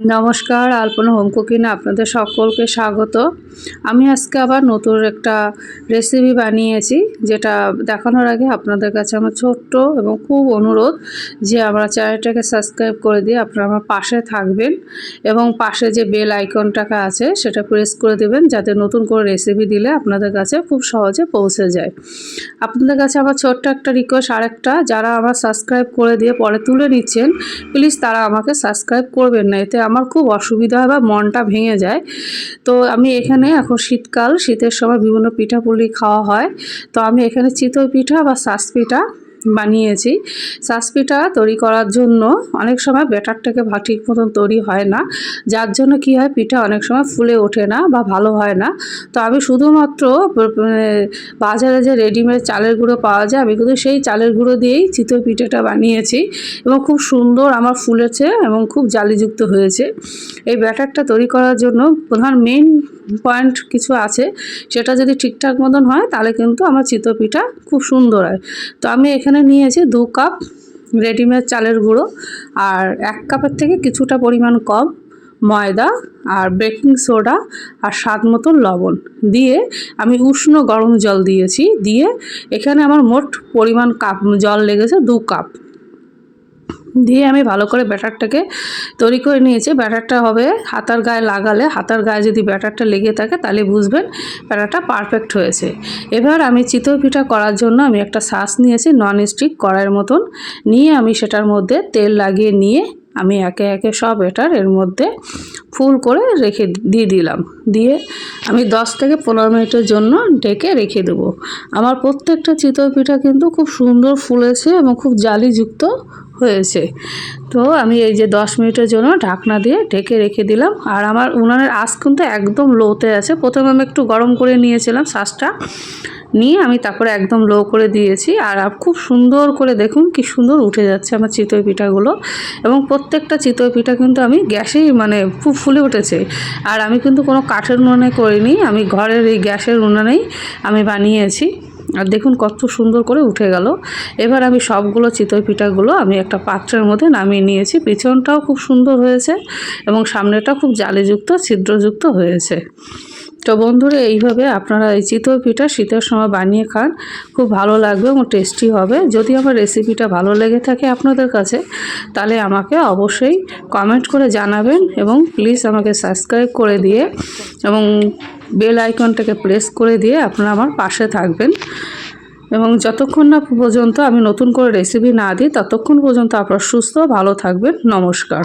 নমস্কার, আলপনা হোম কুকিংয়ে আপনাদের সকলকে স্বাগত। আমি আজকে আবার নতুন একটা রেসিপি বানিয়েছি, যেটা দেখানোর আগে আপনাদের কাছে আমার ছোট্ট এবং খুব অনুরোধ যে আমার চ্যানেলটাকে সাবস্ক্রাইব করে দিয়ে আপনারা আমার পাশে থাকবেন এবং পাশে যে বেল আইকনটাকে আছে, সেটা প্রেস করে দেবেন, যাতে নতুন করে রেসিপি দিলে আপনাদের কাছে খুব সহজে পৌঁছে যায়। আপনাদের কাছে আমার ছোট্ট একটা রিকোয়েস্ট আরেকটা, যারা আমার সাবস্ক্রাইব করে দিয়ে পরে তুলে নিচ্ছেন প্লিজ তারা আমাকে সাবস্ক্রাইব করবেন না, এতে আমার খুব অসুবিধা হয় বা মনটা ভেঙে যায়। তো আমি এখানে এখন শীতকাল, শীতের সময় বিভিন্ন পিঠাপুলি খাওয়া হয়। তো আমি এখানে চিতই পিঠা বা শাঁস পিঠা বানিয়েছি। সাসপিটা তৈরি করার জন্য অনেক সময় ব্যাটারটাকে ঠিক মতন তৈরি হয় না। যার জন্য কি হয়, পিঠা অনেক সময় ফুলে ওঠে না বা ভালো হয় না। তো আমি শুধুমাত্র বাজারে যে রেডিমেড চালের গুঁড়ো পাওয়া যায়, আমি কিন্তু সেই চালের গুঁড়ো দিয়েই চিতই পিঠাটা বানিয়েছি এবং খুব সুন্দর আমার ফুলেছে এবং খুব জালিযুক্ত হয়েছে। এই ব্যাটারটা তৈরি করার জন্য প্রধান মেন পয়েন্ট কিছু আছে, সেটা যদি ঠিকঠাক মতন হয়, তাহলে কিন্তু আমার চিতই পিঠা খুব সুন্দর হয়। তো আমি এখানে নিয়েছি দু কাপ রেডিমেড চালের গুঁড়ো আর এক কাপের থেকে কিছুটা পরিমাণ কম ময়দা আর বেকিং সোডা আর স্বাদ মতন লবণ দিয়ে আমি উষ্ণ গরম জল দিয়েছি, দিয়ে এখানে আমার মোট পরিমাণ কাপ জল লেগেছে দু কাপ দিয়ে আমি ভালো করে ব্যাটারটাকে তৈরি করে নিয়েছি। ব্যাটারটা হবে হাতার গায়ে লাগালে, হাতার গায়ে যদি ব্যাটারটা লেগে থাকে তাহলে বুঝবেন ব্যাটারটা পারফেক্ট হয়েছে। এবার আমি চিতই পিঠা করার জন্য আমি একটা শ্বাস নিয়েছি নন স্টিক কড়াইয়ের মতন। নিয়ে আমি সেটার মধ্যে তেল লাগিয়ে নিয়ে আমি একে একে সব এটার এর মধ্যে ফুল করে রেখে দিয়ে দিলাম। দিয়ে আমি দশ থেকে পনেরো মিনিটের জন্য ডেকে রেখে দেবো। আমার প্রত্যেকটা চিতল পিঠা কিন্তু খুব সুন্দর ফুলেছে এবং খুব জালিযুক্ত হয়েছে। তো আমি এই যে দশ মিনিটের জন্য ঢাকনা দিয়ে ঢেকে রেখে দিলাম। আর আমার উনানের আঁচ কিন্তু একদম লোতে আছে। প্রথমে আমি একটু গরম করে নিয়েছিলাম শ্বাসটা নিয়ে আমি তারপরে একদম লো করে দিয়েছি। আর খুব সুন্দর করে দেখুন কি সুন্দর উঠে যাচ্ছে আমার চিতই পিঠাগুলো। এবং প্রত্যেকটা চিতই পিঠা কিন্তু আমি গ্যাসেই মানে খুব ফুলে উঠেছে। আর আমি কিন্তু কোনো কাঠের উনুনে করিনি, আমি ঘরের এই গ্যাসের উনুনেই আমি বানিয়েছি। আর দেখুন কত সুন্দর করে উঠে গেল। এবার আমি সবগুলো চিতই পিঠাগুলো আমি একটা পাত্রের মধ্যে নামিয়ে নিয়েছি। পিছনটাও খুব সুন্দর হয়েছে এবং সামনেটা খুব জালিযুক্ত, ছিদ্রযুক্ত হয়েছে। তো বন্ধুরা, এইভাবে আপনারা এই চিতই পিঠা শীতের সময় বানিয়ে খান। খুব ভালো লাগবে এবং টেস্টি হবে। যদি আমার রেসিপিটা ভালো লেগে থাকে আপনাদের কাছে, তাহলে আমাকে অবশ্যই কমেন্ট করে জানাবেন এবং প্লিজ আমাকে সাবস্ক্রাইব করে দিয়ে এবং বেল আইকনটাকে প্রেস করে দিয়ে আপনারা আমার পাশে থাকবেন। এবং যতক্ষণ না পর্যন্ত আমি নতুন করে রেসিপি না দিই, ততক্ষণ পর্যন্ত আপনারা সুস্থ, ভালো থাকবেন। নমস্কার।